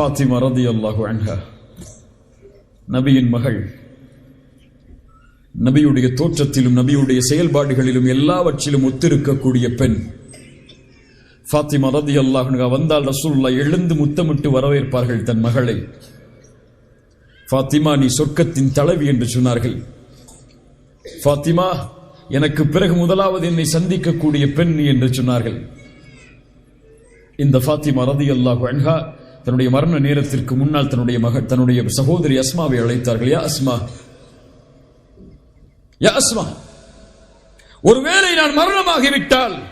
ஃபாத்திமா ரதி அல்லாஹு அன்ஹா. நபியின் மகள். நபியுடைய தோற்றத்திலும் நபியுடைய செயல்பாடுகளிலும் எல்லாவற்றிலும் ஒத்திருக்கக்கூடிய பெண். ஃபாத்திமா ரதி அல்லாஹ் வந்தால் ரசூல்லா எழுந்து முத்தமிட்டு வரவேற்பார்கள் தன் மகளை. ஃபாத்திமா நீ சொர்க்கத்தின் தலைவி என்று சொன்னார்கள். ஃபாத்திமா எனக்கு பிறகு முதலாவது என்னை சந்திக்கக்கூடிய பெண் நீ என்று சொன்னார்கள். இந்த ஃபாத்திமா ரதி அல்லாஹு அன்ஹா தன்னுடைய மரண நேரத்திற்கு முன்னால் தன்னுடைய மக தன்னுடைய சகோதரி அஸ்மாவை அழைத்தார்கள். யா அஸ்மா. யா அஸ்மா. ஒருவேளை நான் மரணமாகிவிட்டால்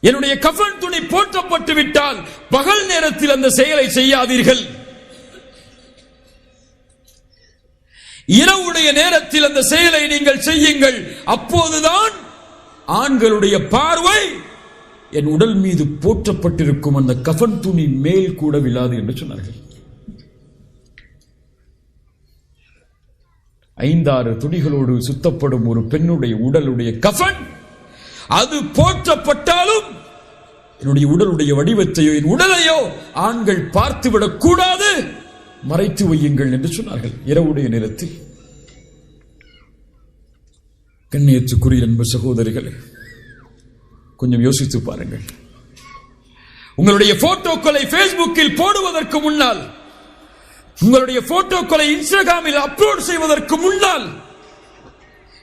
என்னுடைய கஃன் துணி போற்றப்பட்டு விட்டால் பகல் நேரத்தில் அந்த செயலை செய்யாதீர்கள். இரவுடைய நேரத்தில் அந்த செயலை நீங்கள் செய்யுங்கள். அப்போதுதான் ஆண்களுடைய பார்வை என் உடல் மீது போற்றப்பட்டிருக்கும் அந்த கஃன் துணி மேல் கூட விழாது என்று சொன்னார்கள். ஐந்தாறு துணிகளோடு சுத்தப்படும் ஒரு பெண்ணுடைய உடலுடைய கஃன் அது போற்றப்பட்டாலும் என்னுடைய உடலுடைய வடிவத்தையோ என் உடலையோ ஆண்கள் பார்த்துவிடக் கூடாது. மறைத்து வையுங்கள் என்று சொன்னார்கள். இரவுடைய நேரத்தில். கண்ணியத்துக்குரிய அன்பு சகோதரிகள் கொஞ்சம் யோசித்து பாருங்கள். உங்களுடைய போட்டோக்களை பேஸ்புக்கில் போடுவதற்கு முன்னால் உங்களுடைய போட்டோக்களை இன்ஸ்டாகிராமில் அப்லோட் செய்வதற்கு முன்னால்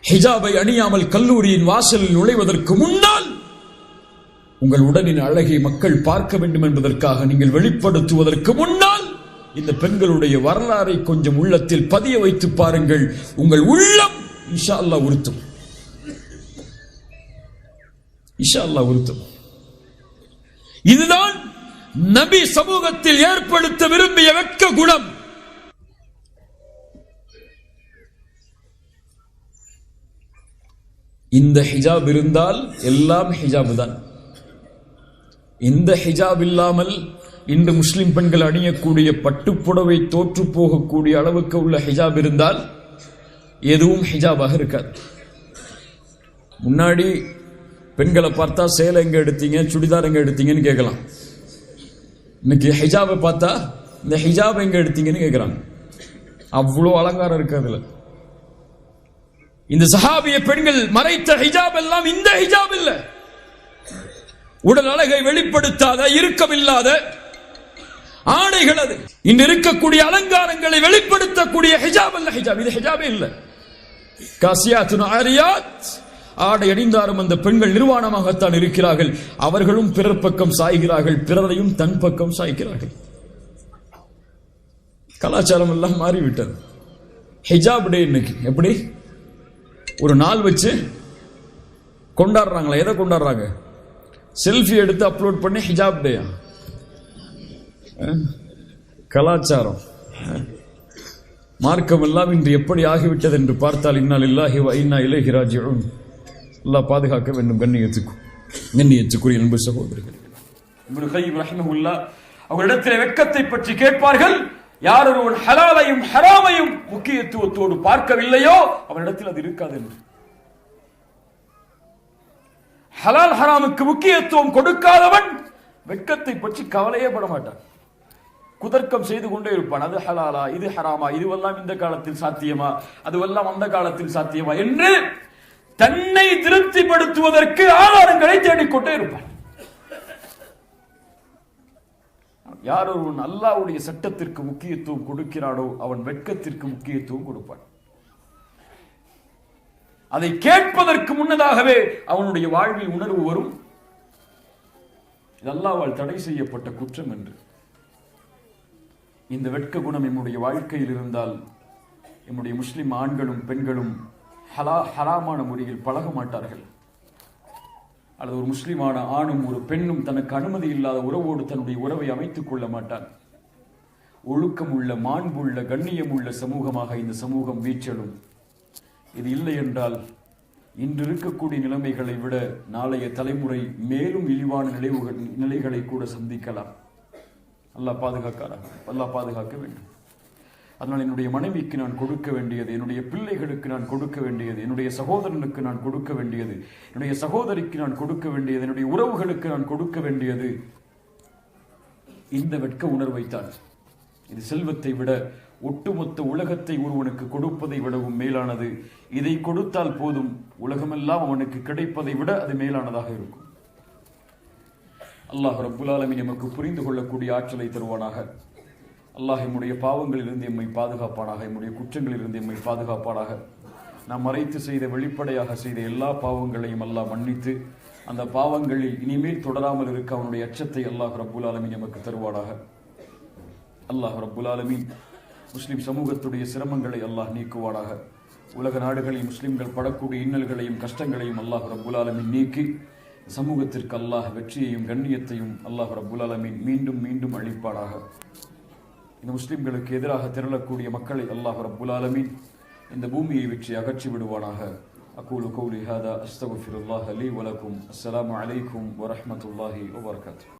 ஹிஜாபை அணியாமல் கல்லூரியின் வாசலில் நுழைவதற்கு முன்னால் உங்கள் உடலின் அழகை மக்கள் பார்க்க வேண்டும் என்பதற்காக நீங்கள் வெளிப்படுத்துவதற்கு முன்னால் இந்த பெண்களுடைய வரலாறை கொஞ்சம் உள்ளத்தில் பதிய வைத்து பாருங்கள். உங்கள் உள்ளம் இஷா அல்லா உறுத்தும். இஷா அல்லா உறுத்தும். இதுதான் நபி சமூகத்தில் ஏற்படுத்த விரும்பிய வெட்க குணம். இந்த ஹிஜாப் இருந்தால் எல்லாம் ஹிஜாப் தான். இந்த ஹிஜாப் இல்லாமல் இன்று முஸ்லிம் பெண்கள் அணியக்கூடிய பட்டுப்புடவை தோற்று போகக்கூடிய அளவுக்கு உள்ள ஹிஜாப் இருந்தால் எதுவும் ஹிஜாபாக இருக்காது. முன்னாடி பெண்களை பார்த்தா சேலை எங்க எடுத்தீங்க சுடிதார் எங்க எடுத்தீங்கன்னு கேட்கலாம். இன்னைக்கு ஹிஜாபை பார்த்தா இந்த ஹிஜாப் எங்க எடுத்தீங்கன்னு கேட்கிறாங்க. அவ்வளோ அலங்காரம் இருக்கு அதுல. இந்த சஹாபிய பெண்கள் மறைத்த ஹிஜாப் எல்லாம் இந்த ஹிஜாப் இல்ல. உடல் அழகை வெளிப்படுத்தாத இறுக்கமில்லாத ஆடைகள் அது. இன்று இருக்கக்கூடிய அலங்காரங்களை வெளிப்படுத்தக்கூடிய ஹிஜாப் அல்ல ஹிஜாப். இது ஹிஜாபே இல்ல. காசியாத்து ஆரியாத் ஆடை அணிந்தாலும் அந்த பெண்கள் நிர்வாணமாகத்தான் இருக்கிறார்கள். அவர்களும் பிறர் பக்கம் சாய்கிறார்கள். பிறரையும் தன் பக்கம் சாய்க்கிறார்கள் கலாச்சாரம் எல்லாம் மாறிவிட்டது. ஹிஜாப் டே இன்னைக்கு. எப்படி? ஒரு நாள் வச்சு கொண்டாடுறாங்களா? எதை கொண்டாடுறாங்க? செல்ஃபி எடுத்து அப்லோட் பண்ணி ஹிஜாப் டேயா? கலாச்சாரம். மார்க்கம் எல்லாம் இன்று எப்படி ஆகிவிட்டது என்று பார்த்தால் இன்னால் இல்லாஹி இன்னா இலேஹி அல்லாஹ் பாதுகாக்க வேண்டும் கண்ணியத்துக்கும் கண்ணியத்துக்குரிய அன்பு சகோதரிகள் இப்னு கையம் ரஹிமஹுல்லா அவர்களிடத்தில் வெட்கத்தை பற்றி கேட்பார்கள். யார் ஒருவன் ஹலாலையும் ஹராமையும் முக்கியத்துவத்தோடு பார்க்கவில்லையோ அவனிடத்தில் அது இருக்காது என்று. ஹலால் ஹராமுக்கு முக்கியத்துவம் கொடுக்காதவன் வெட்கத்தை பற்றி கவலையே பட மாட்டான். குதர்க்கம் செய்து கொண்டே இருப்பான். அது ஹலாலா இது ஹராமா இதுவெல்லாம் இந்த காலத்தில் சாத்தியமா அதுவெல்லாம் அந்த காலத்தில் சாத்தியமா என்று தன்னை திருப்திப்படுத்துவதற்கு ஆதாரங்களை தேடிக்கொண்டே இருப்பான் யார் ஒருவன் அல்லாவுடைய சட்டத்திற்கு முக்கியத்துவம் கொடுக்கிறானோ அவன் வெட்கத்திற்கு முக்கியத்துவம் கொடுப்பான். அதை கேட்பதற்கு முன்னதாகவே அவனுடைய வாழ்வில் உணர்வு வரும். இது அல்லாவால் தடை செய்யப்பட்ட குற்றம் என்று. இந்த வெட்க குணம் என்னுடைய வாழ்க்கையில் இருந்தால் என்னுடைய முஸ்லிம் ஆண்களும் பெண்களும் ஹலா ஹராமான முறையில் பழக மாட்டார்கள். அல்லது ஒரு முஸ்லீமான ஆணும் ஒரு பெண்ணும் தனக்கு அனுமதி இல்லாத உறவோடு தன்னுடைய உறவை அமைத்துக் கொள்ள மாட்டான். ஒழுக்கம் உள்ள மாண்புள்ள கண்ணியம் உள்ள சமூகமாக இந்த சமூகம் வீச்சலும். இது இல்லை என்றால் இன்று இருக்கக்கூடிய நிலைமைகளை விட நாளைய தலைமுறை மேலும் இழிவான நிலைவுகள் நிலைகளை கூட சந்திக்கலாம். அல்லாஹ் பாதுகாக்கலாம் அல்லாஹ் பாதுகாக்க வேண்டும். அதனால் என்னுடைய மனைவிக்கு நான் கொடுக்க வேண்டியது என்னுடைய பிள்ளைகளுக்கு நான் கொடுக்க வேண்டியது என்னுடைய சகோதரனுக்கு நான் கொடுக்க வேண்டியது என்னுடைய சகோதரிக்கு நான் கொடுக்க வேண்டியது என்னுடைய உறவுகளுக்கு நான் கொடுக்க வேண்டியது. இந்த வெட்க உணர்வைத்தான் இது செல்வத்தை விட ஒட்டுமொத்த உலகத்தை ஒருவனுக்கு கொடுப்பதை விடவும் மேலானது. இதை கொடுத்தால் போதும். உலகமெல்லாம் அவனுக்கு கிடைப்பதை விட அது மேலானதாக இருக்கும். அல்லாஹ் ரப்புல் நமக்கு புரிந்து கொள்ளக்கூடிய ஆற்றலை தருவானாக. அல்லாஹ் எம்முடைய பாவங்களிலிருந்து எம்மை பாதுகாப்பானாக எம்முடைய குற்றங்களிலிருந்து எம்மை பாதுகாப்பானாக. நாம் மறைத்து செய்த வெளிப்படையாக செய்த எல்லா பாவங்களையும் அல்லாஹ் மன்னித்து அந்த பாவங்களில் இனிமேல் தொடராமல் இருக்க அவனுடைய அச்சத்தை அல்லாஹ் ரப்புல் ஆலமின் எமக்கு தருவானாக. அல்லாஹ் ரப்புல் ஆலமின் முஸ்லிம் சமூகத்துடைய சிரமங்களை அல்லாஹ் நீக்குவானாக. உலக நாடுகளில் முஸ்லிம்கள் படக்கூடிய இன்னல்களையும் கஷ்டங்களையும் அல்லாஹ் ரப்புல் ஆலமின் நீக்கி சமூகத்திற்கு அல்லாஹ் வெற்றியையும் கண்ணியத்தையும் அல்லாஹ் ரப்புல் ஆலமின் மீண்டும் மீண்டும் அளிப்பானாக. இந்த முஸ்லிம்களுக்கு எதிராக திரளக்கூடிய மக்களை அல்லாஹ் ரப்புல் இந்த பூமியை வெற்றி அகற்றி விடுவானாக. அகூலு கௌலி ஹாதா அஸ்தகுஃபிருல்லாஹ் அலி வலக்கும் அஸ்லாம் அலைக்கும் வரமத்துல்லாஹி வபர்காத்து